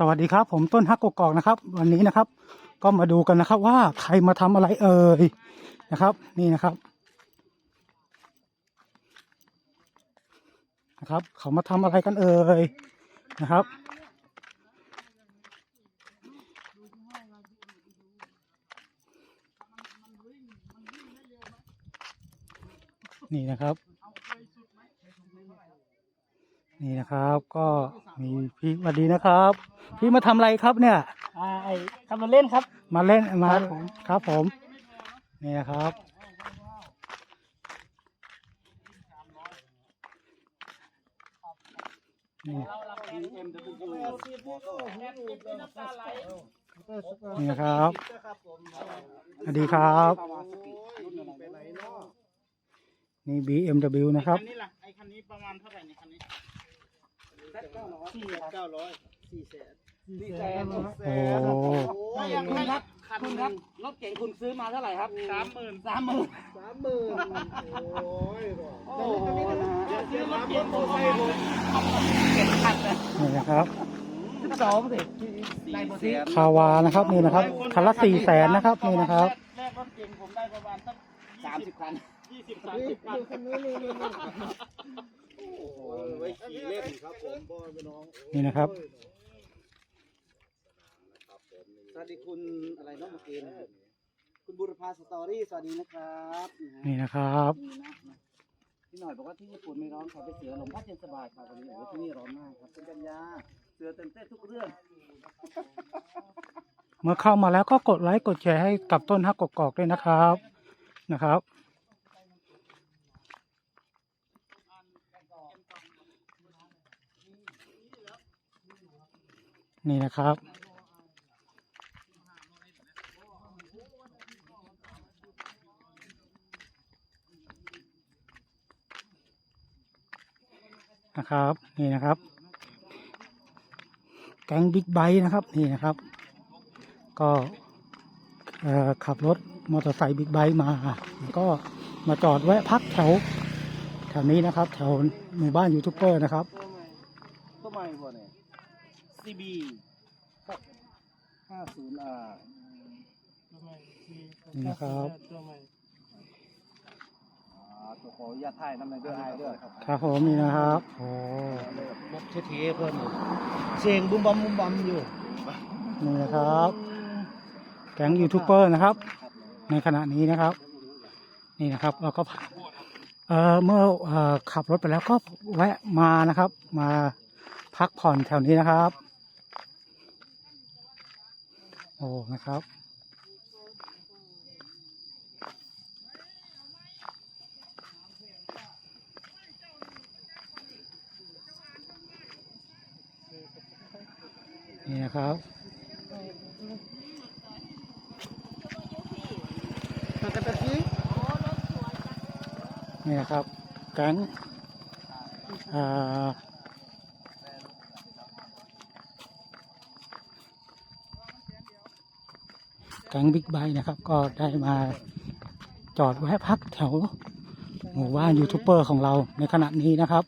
สวัสดีครับ ผมต้นฮักกกอกนะครับ วันนี้นะครับ ก็มาดูกันนะครับ ว่าใครมาทำอะไรเอ่ยนะครับ นี่นะครับนะครับ เขามาทำอะไรกันเอ่ยนะครับ นี่นะครับ นี่นะครับก็มีพี่สวัสดีนะครับ พี่มาทำอะไรครับเนี่ย อ่าไอ้ทำมาเล่นครับ มาเล่นมาครับผม ครับผม นี่นะครับ นี่นี่นะครับสวัสดีครับ นี่ BMW นะครับคันนี้ล่ะไอ้คันนี้ประมาณเท่าไหร่เนี่ยคันนี้ สี่เก้าร้อยสี่แสนสี่แสนโอ้โอ้ยยังคุณครับคุณครับรถเก๋งคุณซื้อมาเท่าไหร่ครับสามหมื่นสามหมื่นสามหมื่นโอ้ยบอกโอ้โหนะฮะซื้อรถเก๋งผมประมาณเจ็ดพันเลยนี่นะครับสองสิได้แสนคาวานะครับนี่นะครับคันละสี่แสนนะครับนี่นะครับแรกรถเก๋งผมได้ประมาณสักสามสิบคันยี่สิบสามนี่สิบคัน ว้ขี่เล่นครับผมพ่อพี่น้องนี่นะครับสวัสดีคุณอะไรเน้องเมื่อกี้นะครับคุณบุรพาสตอรี่สวัสดีนะครับนะฮะนี่นะครับพี่หน่อยบอกว่าที่ญี่ปุ่นไม่ร้อนขอไปเสือลมพัดเย็นสบายครับวันนี้โอ้ที่นี่ร้อนมากครับคุณกัญญาเสือเต็มเต้นทุกเรื่อง เมื่อเข้ามาแล้วก็กดไลค์กดแชร์ให้กับต้นฮักกกอกด้วยนะครับนะครับ นี่นะครับ นะครับ นี่นะครับแก๊งบิ๊กไบค์นะครับนี่นะครับ ก็ขับรถมอเตอร์ไซค์บิ๊กไบค์มา ก็มาจอดแวะพักแถวแถวนี้นะครับ แถวหมู่บ้านยูทูบเบอร์นะครับ ตัวใหม่บ่เนี่ย CB ห้าศูนย์อ่านี่นะครับตัวขออนุญาตถ่ายน้ำในเด้อไอ้เด้อครับครับผมนี่นะครับโอ้รถเท่ๆเพิ่นอยู่เสียงบุ้มบัมบุ้มบัมอยู่นี่นะครับ แก๊งยูทูบเบอร์นะครับ ในขณะนี้นะครับ นี่นะครับเราก็เอ่อเมื่อเอ่อขับรถไปแล้วก็แวะมานะครับ มาพักผ่อนแถวนี้นะครับ โอ้นะครับ นี่นะครับกระตะกี้นี่นะครับแก๊งอ่า แก๊งบิ๊กไบค์นะครับ ก็ได้มาจอดแวะพักแถวหมู่บ้านยูทูบเบอร์ของเราในขณะนี้นะครับ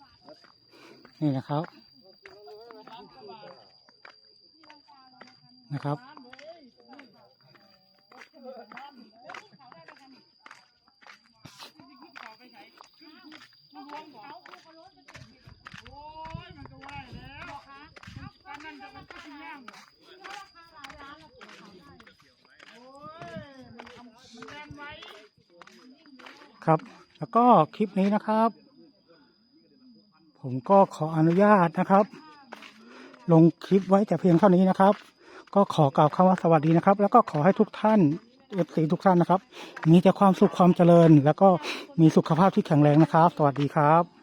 นี่นะครับนะครับ ครับ แล้วก็คลิปนี้นะครับ ผมก็ขออนุญาตนะครับ ลงคลิปไว้แต่เพียงเท่านี้นะครับ ก็ขอกล่าวคำว่าสวัสดีนะครับ แล้วก็ขอให้ทุกท่านเอฟซีทุกท่านนะครับ มีแต่ความสุขความเจริญ แล้วก็มีสุขภาพที่แข็งแรงนะครับ สวัสดีครับ